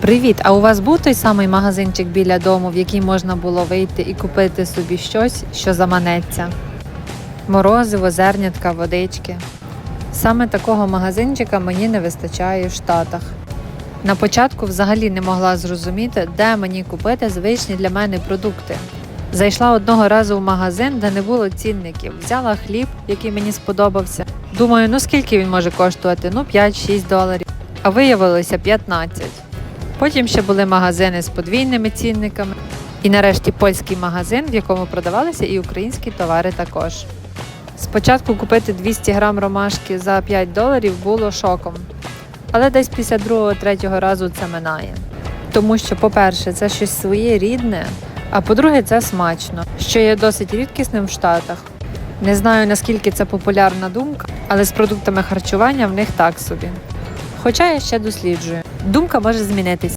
Привіт! А у вас був той самий магазинчик біля дому, в який можна було вийти і купити собі щось, що заманеться? Морозиво, зернятка, водички. Саме такого магазинчика мені не вистачає в Штатах. На початку взагалі не могла зрозуміти, де мені купити звичні для мене продукти. Зайшла одного разу в магазин, де не було цінників. Взяла хліб, який мені сподобався. Думаю, ну скільки він може коштувати? Ну 5-6 доларів. А виявилося 15. Потім ще були магазини з подвійними цінниками. І нарешті польський магазин, в якому продавалися і українські товари також. Спочатку купити 200 грам ромашки за 5 доларів було шоком. Але десь після другого-третього разу це минає. Тому що, по-перше, це щось своє рідне, а по-друге, це смачно, що є досить рідкісним в Штатах. Не знаю наскільки це популярна думка, але з продуктами харчування в них так собі. Хоча я ще досліджую. Думка може змінитися.